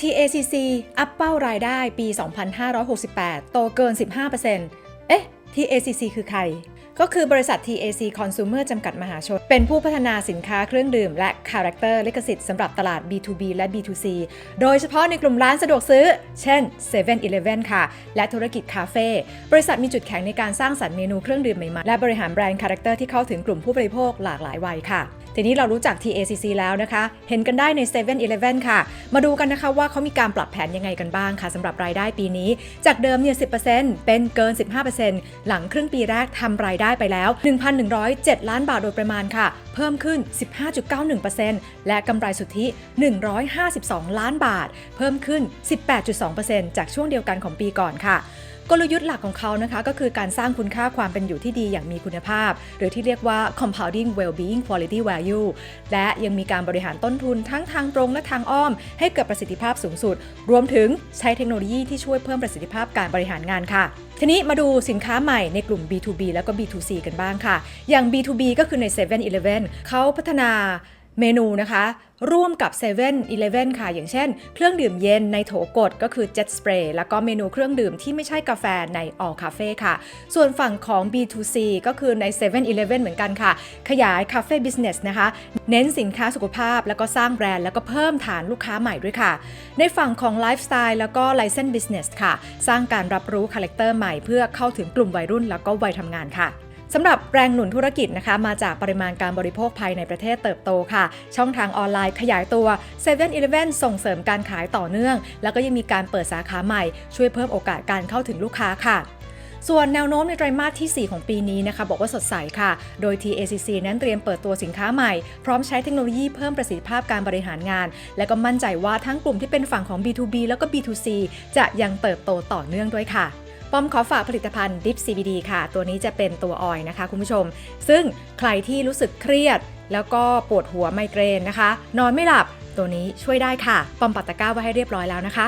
TACC อัพเป้ารายได้ปี 2568 โตเกิน 15%เอ๊ะ TACC คือใคร ก็คือบริษัท TAC Consumer จำกัดมหาชน เป็นผู้พัฒนาสินค้าเครื่องดื่ม และคาแรคเตอร์ลิขสิทธิ์สำหรับตลาด B2B และ B2C โดยเฉพาะในกลุ่มร้านสะดวกซื้อ เช่น 7-Eleven ค่ะ และธุรกิจคาเฟ่ บริษัทมีจุดแข็งในการสร้างสรรค์เมนูเครื่องดื่มใหม่ๆ และบริหารแบรนด์คาแรคเตอร์ที่เข้าถึงกลุ่มผู้บริโภคหลากหลายวัยค่ะ ทีนี้เรารู้จัก TACC แล้วนะคะ เห็นกันได้ใน 7-Eleven ค่ะ มาดูกันนะคะว่าเขามีการปรับแผนยังไงกันบ้างค่ะสำหรับรายได้ปีนี้ จากเดิมเนี่ย 10%เป็นเกิน 15%หลังครึ่งปีแรกทำรายได้ไปแล้ว 1,107 ล้านบาทโดยประมาณค่ะ เพิ่มขึ้น 15.91%และกำไรสุทธิ 152 ล้านบาท เพิ่มขึ้น 18.2%จากช่วงเดียวกันของปีก่อนค่ะ กลยุทธ์หลักของเขานะคะก็คือการสร้างคุณค่าความเป็นอยู่ที่ดีอย่างมีคุณภาพ หรือที่เรียกว่า compounding well-being quality value และยังมีการบริหารต้นทุนทั้งทางตรงและทางอ้อม ให้เกิดประสิทธิภาพสูงสุด รวมถึงใช้เทคโนโลยีที่ช่วยเพิ่มประสิทธิภาพการบริหารงานค่ะ ทีนี้มาดูสินค้าใหม่ในกลุ่ม B2B แล้วก็ B2C กันบ้างค่ะ อย่าง B2B ก็คือใน 7-Eleven เขาพัฒนา เมนูนะคะ ร่วมกับ 7-Eleven ค่ะ อย่างเช่น เครื่องดื่มเย็นในโถกดก็คือ Jet Spray แล้วก็เมนูเครื่องดื่มที่ไม่ใช่กาแฟใน All Cafe ค่ะ ส่วนฝั่งของ B2C ก็คือใน 7-Eleven เหมือนกันค่ะ ขยาย Cafe Business นะคะ เน้นสินค้าสุขภาพ แล้วก็สร้างแบรนด์แล้วก็เพิ่มฐานลูกค้าใหม่ด้วยค่ะ ในฝั่งของ Lifestyle แล้วก็ License Business ค่ะ สร้างการรับรู้คาแรคเตอร์ใหม่เพื่อเข้าถึงกลุ่มวัยรุ่นแล้วก็วัยทำงานค่ะ สำหรับแรงหนุนธุรกิจนะคะ มาจากปริมาณการบริโภคภายในประเทศเติบโตค่ะ ช่องทางออนไลน์ขยายตัว 7-Eleven ส่งเสริมการขายต่อเนื่อง แล้วก็ยังมีการเปิดสาขาใหม่ ช่วยเพิ่มโอกาสการเข้าถึงลูกค้าค่ะส่วนแนวโน้มในไตรมาสที่ 4 ของปีนี้นะคะ บอกว่าสดใสค่ะ โดย TACC นั้นเตรียมเปิดตัวสินค้าใหม่ พร้อมใช้เทคโนโลยีเพิ่มประสิทธิภาพการบริหารงาน และก็มั่นใจว่าทั้งกลุ่มที่เป็นฝั่งของ B2B แล้วก็ B2C จะยังเติบโตต่อเนื่องด้วยค่ะ ป้อมขอฝากผลิตภัณฑ์ดิฟ CBD ค่ะ ตัวนี้จะเป็นตัวออยนะคะคุณผู้ชม ซึ่งใครที่รู้สึกเครียด แล้วก็ปวดหัวไมเกรนนะคะ นอนไม่หลับตัวนี้ช่วยได้ค่ะ ป้อมปัตตะก้าไว้ให้เรียบร้อยแล้วนะคะ